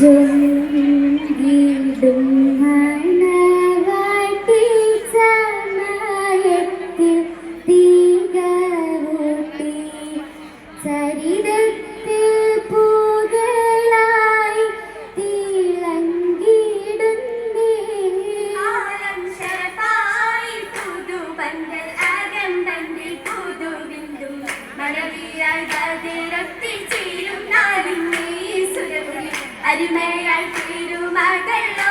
ചെങ്കിടും മണവാട്ടിൽ സമയത്തിൽ തീകൂട്ടി ചരിതത്തിൽ പൂകളായി തിളങ്കിടുന്നേ പുതുപന്തൽ അകമ്പന്തൽ പുതുവിന്തും മറവിയായി അരുമയായി തീരുമകളോ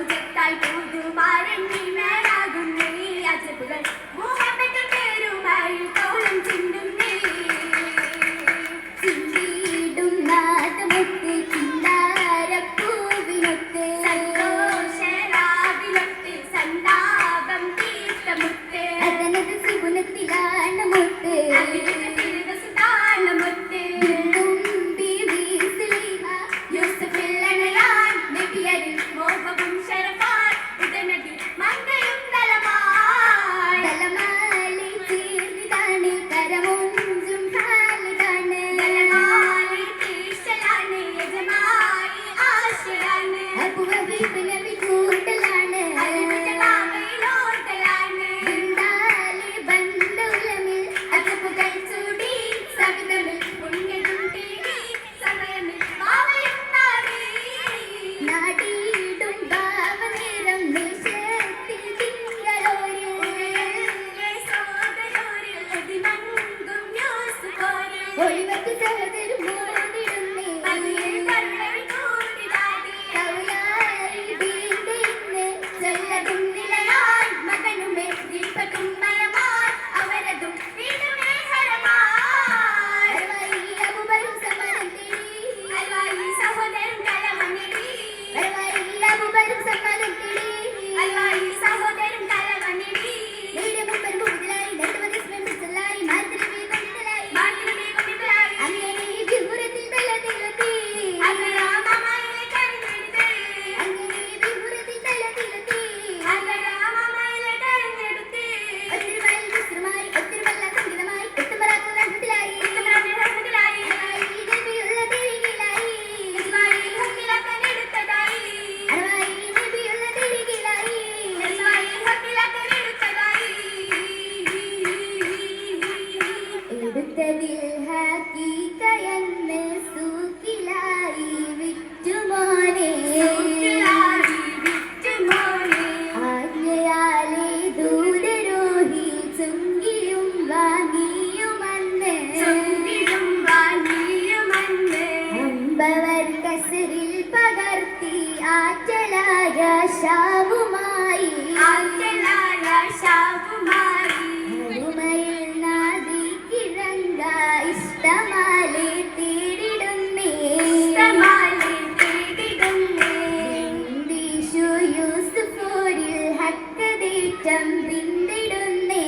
不见 ആറ്റലായ ശാവുമായി ആറ്റലായ ശാവുമായി ഭൂമയിൽ നാദി കിഴങ്ക ഇഷ്ടമാലെ തേടിടുന്നേ. ഇഷ്ടമാലെ തേടിടുന്നേ. ദിശു യൂസുഫോരിൽ ഹക്കതേറ്റം പിന്തിടുന്നേ.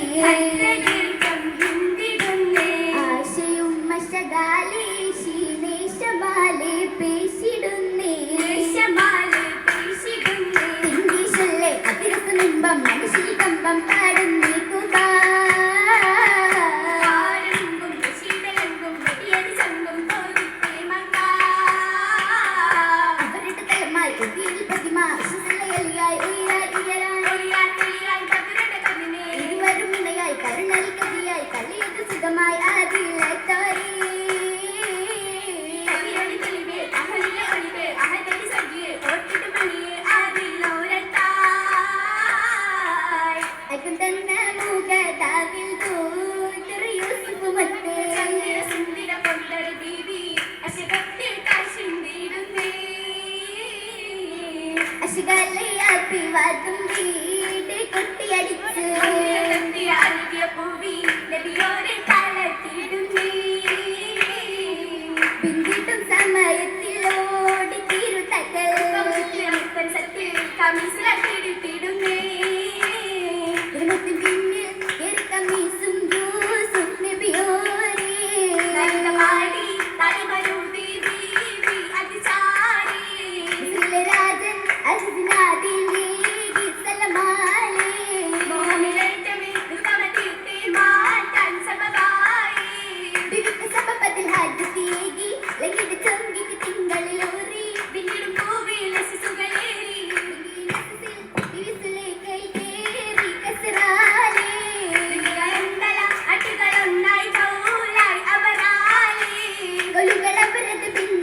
Hadi bin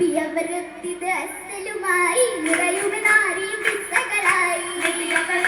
നബി അവരെത്തിയത് അസലുമായി നിറയുമ കിസ്സകളായി ചന്തമിലാകെ